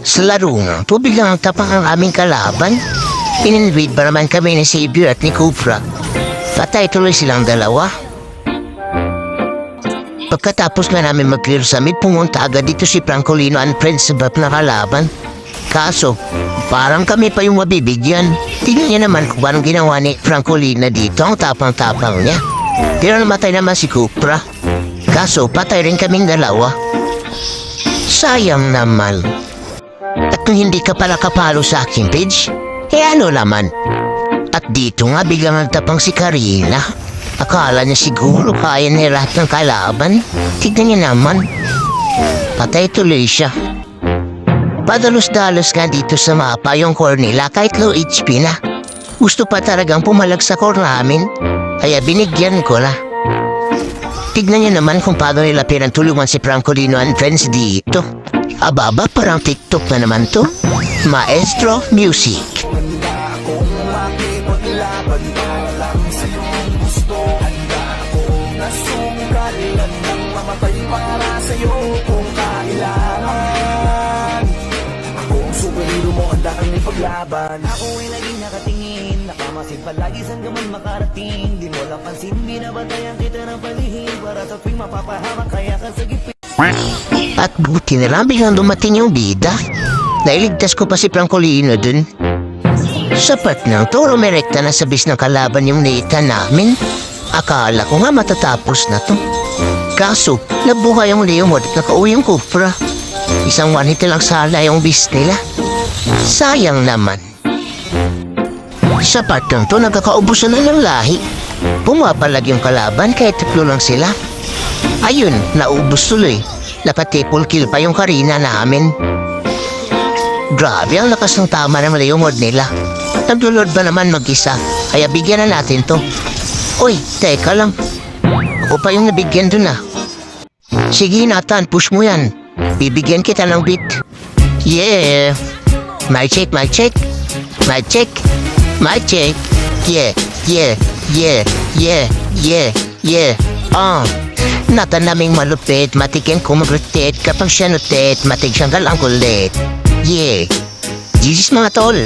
Sa laro nga, tubig lang ang tapang ang aming kalaban. Ininvade ba naman kami ni Xavier at ni Cupra? Patay tuloy silang dalawa. Pagkatapos na namin mag-clear summit, pumunta agad dito si Francolino and friends sa bap na kalaban. Kaso, parang kami pa yung mabibigyan. Tingnan niya naman kung anong ginawa ni Francolina dito, ang tapang-tapang niya. Pero namatay naman si Cupra. Kaso, patay rin kaming dalawa. Sayang naman. Kung hindi ka pala kapalo sa aking page, eh ano naman? At dito nga biglang nagtapang si Karina. Akala niya siguro kaya niya lahat ng kalaban. Tignan niya naman. Patay tuloy siya. Padalos-dalos nga dito sa mapa yung core nila kahit low HP na. Gusto pa talagang pumalag sa core namin. Kaya binigyan ko na. Tignan niyo naman kung paano nila pinantulungan si Francolino and friends dito. Ababa, parang TikTok na naman to. Maestro Music. Ang dakang may paglaban Ako ay laging nakatingin Nakamasid palagi saan ka man makarating Di mo lang pansin, binabantayan kita ng palihim Para sa tuwing mapapahamak kaya ka sa At buti na lang biglang dumating yung bida. Nailigtas ko pa si Francolino dun. Sapat ng toro merekta na sabis ng kalaban yung nita namin. Akala ko nga matatapos na to. Kaso, nabuhay yung Leomord at nakauwi yung Kupra. Isang wanita lang sala yung bis nila. Sayang naman. Sa part ng to, nagkakaubusan na ng lahi. Pumapalag yung kalaban kahit tatlo lang sila. Ayun, naubos tuloy. Nakatipol kill pa yung karina namin. Grabe ang lakas ng tama ng Leomord nila. Naglulord ba naman mag-isa? Kaya bigyan na natin to. Uy, teka lang. Ako pa yung nabigyan dun ah. Sige Nathan, push mo yan. Bibigyan kita ng beat. Yeah. My check, my check. My check. My check. Yeah, yeah, yeah, yeah, yeah, yeah. Ah. Nata naming malupit, matikin kumagritit, kapag siya nutit, matig siyang galang kulit. Yeah. Jesus mga tol.